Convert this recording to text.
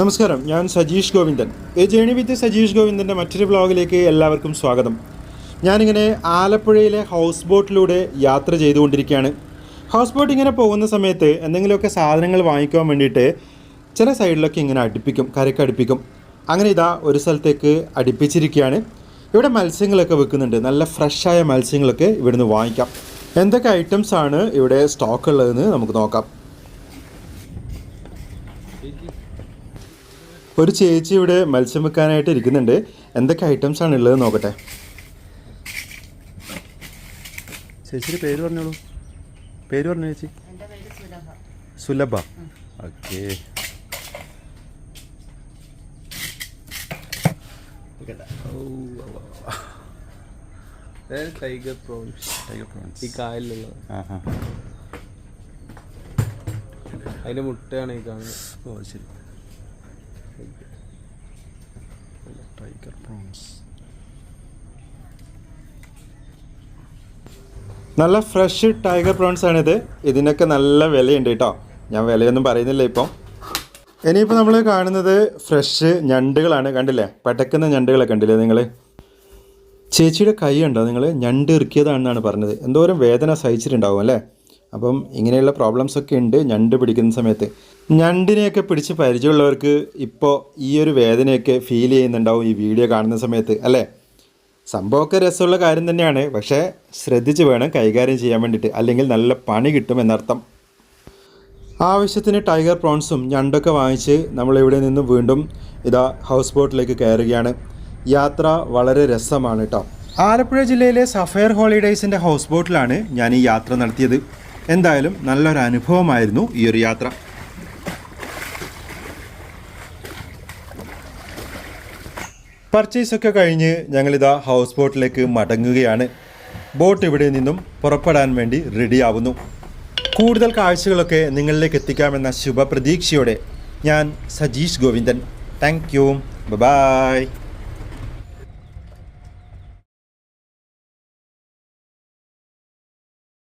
നമസ്കാരം ഞാൻ സജീഷ് ഗോവിന്ദൻ. ഈ ജേണി വിത്ത് സജീഷ് ഗോവിന്ദന്റെ മറ്റൊരു വ്ളോഗിലേക്ക് എല്ലാവർക്കും സ്വാഗതം. ഞാനിങ്ങനെ ആലപ്പുഴയിലെ ഹൗസ് ബോട്ടിലൂടെ യാത്ര ചെയ്തുകൊണ്ടിരിക്കുകയാണ്. ഹൗസ് ബോട്ട് ഇങ്ങനെ പോകുന്ന സമയത്ത് എന്തെങ്കിലുമൊക്കെ സാധനങ്ങൾ വാങ്ങിക്കാൻ വേണ്ടിയിട്ട് ചില സൈഡിലൊക്കെ ഇങ്ങനെ അടുപ്പിക്കും കരയ്ക്ക് അടുപ്പിക്കും. അങ്ങനെ ഇതാ ഒരു സ്ഥലത്തേക്ക് അടുപ്പിച്ചിരിക്കുകയാണ്. ഇവിടെ മത്സ്യങ്ങളൊക്കെ വെക്കുന്നുണ്ട് നല്ല ഫ്രഷായ മത്സ്യങ്ങളൊക്കെ ഇവിടുന്ന് വാങ്ങിക്കാം. എന്തൊക്കെ ഐറ്റംസ് ആണ് ഇവിടെ സ്റ്റോക്ക് ഉള്ളതെന്ന് നമുക്ക് നോക്കാം. ഒരു ചേച്ചി ഇവിടെ മത്സ്യം വെക്കാനായിട്ട് ഇരിക്കുന്നുണ്ട്. എന്തൊക്കെ ഐറ്റംസ് ആണ് ഉള്ളത് നോക്കട്ടെ. ചേച്ചിയുടെ പേര് പറഞ്ഞോളൂ. പേര് പറഞ്ഞു ചേച്ചി? Sulabha. Okay. Tiger prawns tiger prawns ഈ കായലിലുള്ളത് അതിന്റെ അതിന്റെ മുട്ടയാണ് ഈ കാണുന്നത്. ഓ ശരി. ടൈഗർ പ്രോൺസ് നല്ല ഫ്രഷ് ടൈഗർ പ്രോൺസ് ആണിത്. ഇതിനൊക്കെ നല്ല വിലയുണ്ട് കേട്ടോ. ഞാൻ വിലയൊന്നും പറയുന്നില്ല ഇപ്പം. ഇനിയിപ്പോൾ നമ്മൾ കാണുന്നത് ഫ്രഷ് ഞണ്ടുകളാണ്. കണ്ടില്ലേ? പടക്കുന്ന ഞണ്ടുകളൊക്കെ കണ്ടില്ലേ നിങ്ങൾ ചേച്ചിയുടെ കൈ ഉണ്ടോ നിങ്ങൾ ഞണ്ട് ഇറുക്കിയതാണെന്നാണ് പറഞ്ഞത്. എന്തോരം വേദന സഹിച്ചിട്ടുണ്ടാവും അല്ലേ? അപ്പം ഇങ്ങനെയുള്ള പ്രോബ്ലംസ് ഒക്കെ ഉണ്ട് ഞണ്ട് പിടിക്കുന്ന സമയത്ത്. ഞണ്ടിനെയൊക്കെ പിടിച്ച് പരിചയമുള്ളവർക്ക് ഇപ്പോൾ ഈ ഒരു വേദനയൊക്കെ ഫീൽ ചെയ്യുന്നുണ്ടാവും ഈ വീഡിയോ കാണുന്ന സമയത്ത് അല്ലേ? സംഭവമൊക്കെ രസമുള്ള കാര്യം തന്നെയാണ്. പക്ഷേ ശ്രദ്ധിച്ച് വേണം കൈകാര്യം ചെയ്യാൻ വേണ്ടിയിട്ട്. അല്ലെങ്കിൽ നല്ല പണി കിട്ടും എന്നർത്ഥം. ആവശ്യത്തിന് ടൈഗർ പ്രോൺസും ഞണ്ടൊക്കെ വാങ്ങിച്ച് നമ്മളിവിടെ നിന്ന് വീണ്ടും ഇതാ ഹൗസ് ബോട്ടിലേക്ക് കയറുകയാണ്. യാത്ര വളരെ രസമാണ് കേട്ടോ ആലപ്പുഴ ജില്ലയിലെ സഫയർ ഹോളിഡേയ്സിന്റെ ഹൗസ് ബോട്ടിലാണ് ഞാൻ ഈ യാത്ര നടത്തിയത്. എന്തായാലും നല്ലൊരു അനുഭവമായിരുന്നു ഈ ഒരു യാത്ര. പർച്ചേസ് ഒക്കെ കഴിഞ്ഞ് ഞങ്ങളിതാ ഹൗസ് ബോട്ടിലേക്ക് മടങ്ങുകയാണ്. ബോട്ട് ഇവിടെ നിന്നും പുറപ്പെടാൻ വേണ്ടി റെഡിയാവുന്നു കൂടുതൽ കാഴ്ചകളൊക്കെ നിങ്ങളിലേക്ക് എത്തിക്കാമെന്ന ശുഭപ്രതീക്ഷയോടെ ഞാൻ Sajeesh Govindan. Thank you bye